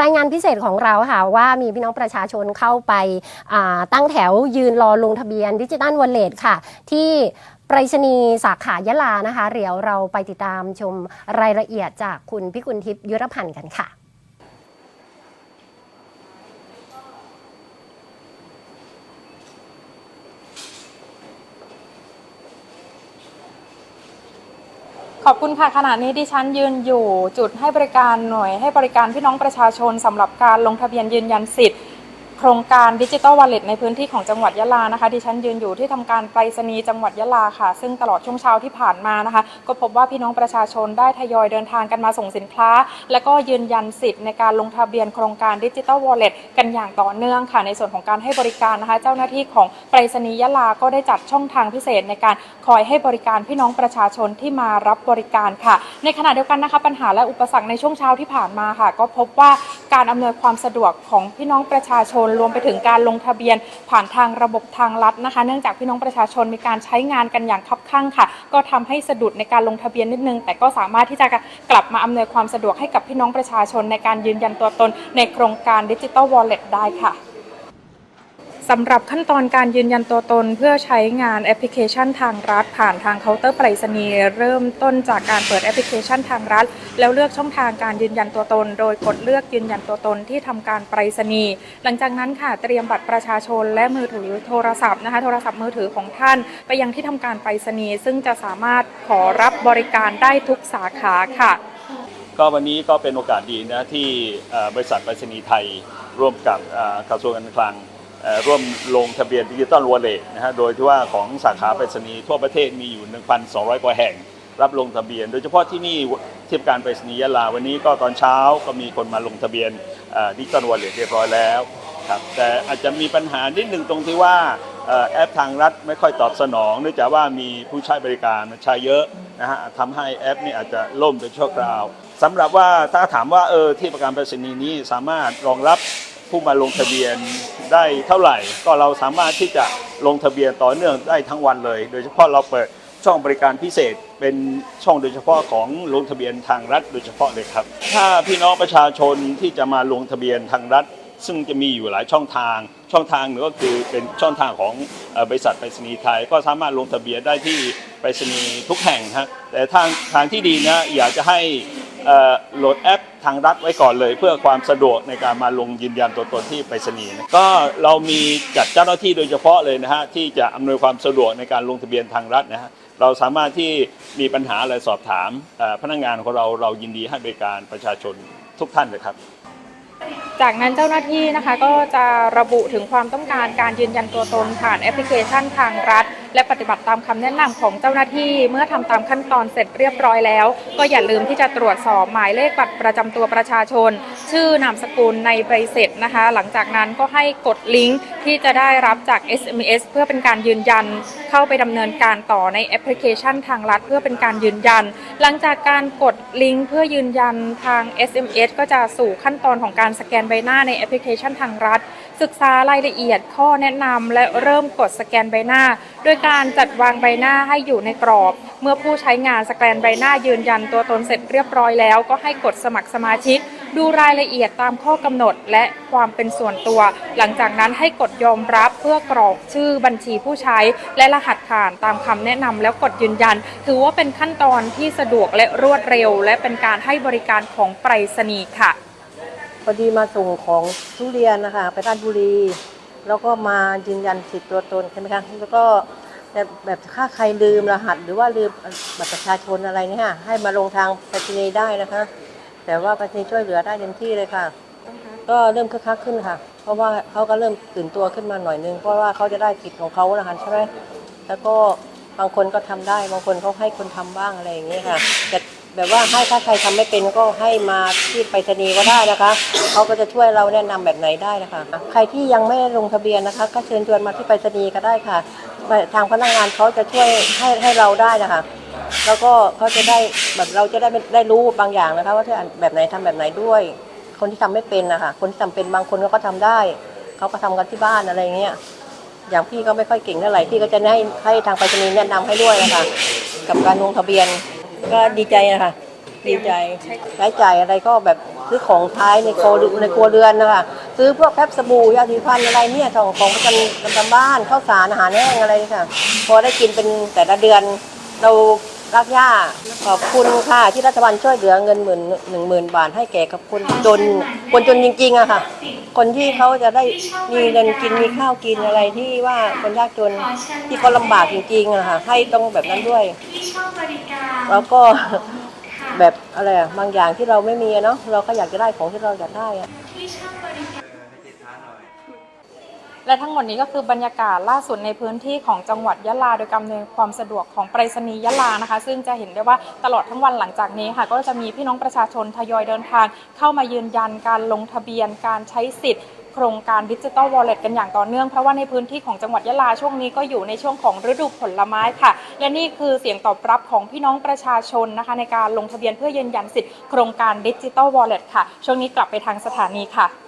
รายงานพิเศษของเราค่ะว่ามีพี่น้องประชาชนเข้าไปาตั้งแถวยืนรอลงทะเบียนดิจิตอลวอลเล็ตค่ะ ที่ไปรษณีย์สาขายะลานะคะเดี๋ยวเราไปติดตามชมรายละเอียดจากคุณพิกุลทิพย์ยุรพันธ์กันค่ะ ขอบคุณค่ะขณะนี้ดิฉันยืนอยู่ จุดให้บริการหน่วยให้บริการพี่น้องประชาชนสำหรับการลงทะเบียนยืนยันสิทธิ์ โครงการดิจิ t a ลวอลเล็ตในพื้นที่ของจังหวัดยะลานะคะ ดิฉันยืนอยู่ที่ทำการไปรษณีย์จังหวัดยะลาค่ะ ซึ่งตลอดช่วงเช้าที่ผ่านมานะคะ ก็พบว่าพี่น้องประชาชนได้ทยอยเดินทางกันมาส่งสินค้า และก็ยืนยันสิทธิ์ในการลงทะเบียนโครงการดิจิ t a ลวอลเล็ตกันอย่างต่อเนื่องค่ะ ในส่วนของการให้บริการนะคะ เจ้าหน้าที่ของไปรษณีย์ยะลาก็ได้จัดช่องทางพิเศษในการคอยให้บริการพี่น้องประชาชนที่มารับบริการค่ะ ในขณะเดียวกันนะคะปัญหาและอุปสรรคในช่วงเช้าที่ผ่านมาค่ะ ก็พบว่าการอำนวยความสะดวกของพี่น้องประชาชนรวมไปถึงการลงทะเบียนผ่านทางระบบทางลัดนะคะ เนื่องจากพี่น้องประชาชนมีการใช้งานกันอย่างคับคั่งค่ะ ก็ทำให้สะดุดในการลงทะเบียนนิดนึง แต่ก็สามารถที่จะกลับมาอำนวยความสะดวกให้กับพี่น้องประชาชนในการยืนยันตัวตนในโครงการดิจิ t a ลวอลเล็ตได้ค่ะ สำหรับขั้นตอนการยืนยันตัวตนเพื่อใช้งานแอปพลิเคชันทางรัฐ ผ่านทางเคาน์เตอร์ไปรษณีย์เริ่มต้นจากการเปิดแอปพลิเคชันทางรัฐ แล้วเลือกช่องทางการยืนยันตัวตน โดยกดเลือกยืนยันตัวตนที่ทำการไปรษณีย์หลังจากนั้นค่ะเตรียมบัตรประชาชนและมือถือโทรศัพท์นะคะโทรศัพท์มือถือของท่าน ไปยังที่ทำการไปรษณีย์ซึ่งจะสามารถขอรับบริการได้ทุกสาขาค่ะ ก็วันนี้ก็เป็นโอกาสดีนะที่บริษัทไปรษณีย์ไทยร่วมกับกระทรวงการคลัง ร่วมลงทะเบียนดิจิตอลวอลเล็ตนะฮะโดยที่ว่าของสาขาไปรษณีย์ทั่วประเทศมีอยู่ 1,200 กว่าแห่ง รับลงทะเบียน โดยเฉพาะที่นี่ที่การไปรษณีย์ยะลาวันนี้ก็ตอนเช้าก็มีคนมาลงทะเบียนดิจิตอลวอลเล็ตเรียบร้อยแล้วครับแต่อาจจะมีปัญหานิดหนึ่งตรงที่ว่าแอปทางรัฐไม่ค่อยตอบสนอง เนื่องจากว่ามีผู้ใช้บริการใช้เยอะนะฮะทำให้แอปนี่อาจจะล่มไปชั่วคราวสำหรับว่าถ้าถามว่าเออที่ประกันไปรษณีย์นี้สามารถรองรับ ผู้มาลงทะเบียนได้เท่าไหร่ ก็เราสามารถที่จะลงทะเบียนต่อเนื่องได้ทั้งวันเลย โดยเฉพาะเราเปิดช่องบริการพิเศษเป็นช่องโดยเฉพาะของลงทะเบียนทางรัฐโดยเฉพาะเลยครับ ถ้าพี่น้องประชาชนที่จะมาลงทะเบียนทางรัฐ ซึ่งจะมีอยู่หลายช่องทาง ช่องทางหนึ่งก็คือเป็นช่องทางของบริษัทไปรษณีย์ไทย ก็สามารถลงทะเบียนได้ที่ไปรษณีย์ทุกแห่งฮะแต่ทางทางที่ดีนะอยากจะให้ โหลดแอปทางรัฐไว้ก่อนเลย เพื่อความสะดวกในการมาลงยืนยันตัวตนที่ไปรษณีย์นะก็เรามีจัดเจ้าหน้าที่โดยเฉพาะเลยนะฮะที่จะอำนวยความสะดวกในการลงทะเบียนทางรัฐนะฮะเราสามารถที่มีปัญหาอะไรสอบถามเอ่อพนักงานของเราเรายินดีให้บริการประชาชนทุกท่านเลยครับจากนั้นเจ้าหน้าที่นะคะก็จะระบุถึงความต้องการการยืนยันตัวตนผ่านแอปพลิเคชันทางรัฐ และปฏิบัติตามคำแนะนำของเจ้าหน้าที่ เมื่อทำตามขั้นตอนเสร็จเรียบร้อยแล้ว ก็อย่าลืมที่จะตรวจสอบหมายเลขบัตรประจำตัวประชาชน ชื่อนามสกุลในใบเสร็จนะคะ หลังจากนั้นก็ให้กดลิงก์ที่จะได้รับจาก SMS เพื่อเป็นการยืนยัน เข้าไปดำเนินการต่อในแอปพลิเคชันทางรัฐ เพื่อเป็นการยืนยัน หลังจากการกดลิงก์เพื่อยืนยันทาง SMS ก็จะสู่ขั้นตอนของการสแกนใบหน้าในแอปพลิเคชันทางรัฐ ศึกษารายละเอียดข้อแนะนำและเริ่มกดสแกนใบหน้า โดยการจัดวางใบหน้าให้อยู่ในกรอบ เมื่อผู้ใช้งานสแกนใบหน้ายืนยันตัวตนเสร็จเรียบร้อยแล้ว ก็ให้กดสมัครสมาชิก ดูรายละเอียดตามข้อกำหนดและความเป็นส่วนตัว หลังจากนั้นให้กดยอมรับเพื่อกรอกชื่อบัญชีผู้ใช้ และรหัสผ่านตามคำแนะนำแล้วกดยืนยัน ถือว่าเป็นขั้นตอนที่สะดวกและรวดเร็ว และเป็นการให้บริการของไปรษณีย์ค่ะ พอดีมาส่งของทุเรียนนะคะไปราชบุรี แล้วก็มายืนยันสิทธิ์ตัวตนใช่ไหมคะแล้วก็แบบแบบถ้าใครลืมรหัส หรือว่าลืมบัตรประชาชนอะไรเนี่ยค่ะให้มาลงทางไปรษณีย์ได้นะคะ แต่ว่าไปรษณีย์ช่วยเหลือได้เต็มที่เลยค่ะ ก็เริ่มคึกคักขึ้นค่ะ เพราะว่าเขาก็เริ่มตื่นตัวขึ้นมาหน่อยนึงเพราะว่าเขาจะได้สิทธิ์ของเขานะคะใช่ไหมแล้วก็บางคนก็ทำได้บางคนเขาให้คนทำบ้างอะไรอย่างเงี้ยค่ะ แบบว่าให้ถ้าใครทำไม่เป็นก็ให้มาที่ไปรษณีย์ก็ได้นะคะเขาก็จะช่วยเราแนะนำแบบไหนได้นะคะ ใครที่ยังไม่ลงทะเบียนนะคะ ก็เชิญชวนมาที่ไปรษณีย์ก็ได้ค่ะ ทางพนักงานเขาจะช่วยให้ให้เราได้นะคะ แล้วก็เขาจะได้แบบเราจะได้ได้รู้บางอย่างนะคะ ว่าจะแบบไหนทำแบบไหนด้วย คนที่ทำไม่เป็นนะคะคนที่ทำเป็นบางคนเขาก็ทำได้เขาก็ทำกันที่บ้านอะไรเงี้ยอย่างพี่ก็ไม่ค่อยเก่งเท่าไหร่พี่ก็จะให้ให้ทางไปรษณีย์แนะนำให้ด้วยนะคะกับการลงทะเบียน ก็ดีใจนะคะดีใจใช้จ่ายอะไรก็แบบซื้อของใช้ในครัวเรือนในครัวเรือนนะคะซื้อพวกแป๊บสบู่ยาสีฟันอะไรเนี่ยของของประจำประจำบ้านข้าวสารอาหารแห้งอะไรค่ะ พอได้กินเป็นแต่ละเดือนเรา รักย่าขอบคุณค่ะ ที่รัฐบาลช่วยเหลือเงินหมื่นหนึ่งหมื่นบาทให้แก่กับคนจนคนจนจริงๆอะค่ะ คนที่เขาจะได้มีเงินกินมีข้าวกินอะไรที่ว่าคนยากจนที่เขาลำบากจริงๆอะค่ะ ให้ต้องแบบนั้นด้วย แล้วก็แบบอะไรอะบางอย่างที่เราไม่มีอะเนาะเราก็อยากจะได้ของที่เราอยากได้อะ และทั้งหมดนี้ก็คือบรรยากาศล่าสุดในพื้นที่ของจังหวัดยะลา โดยกำเนิดความสะดวกของไปรษณีย์ยะลานะคะ ซึ่งจะเห็นได้ว่าตลอดทั้งวันหลังจากนี้ค่ะ ก็จะมีพี่น้องประชาชนทยอยเดินทาง เข้ามายืนยันการลงทะเบียนการใช้สิทธิ์โครงการดิจิ t a ลวอลเล็ตกันอย่างต่อเนื่อง เพราะว่าในพื้นที่ของจังหวัดยะลาช่วงนี้ก็อยู่ในช่วงของฤดูผลไม้ค่ะ และนี่คือเสียงตอบรับของพี่น้องประชาชนนะคะ ในการลงทะเบียนเพื่อยืนยันสิทธิ์โครงการดิจิ t a ลวอลเล็ตค่ะ ช่วงนี้กลับไปทางสถานีค่ะ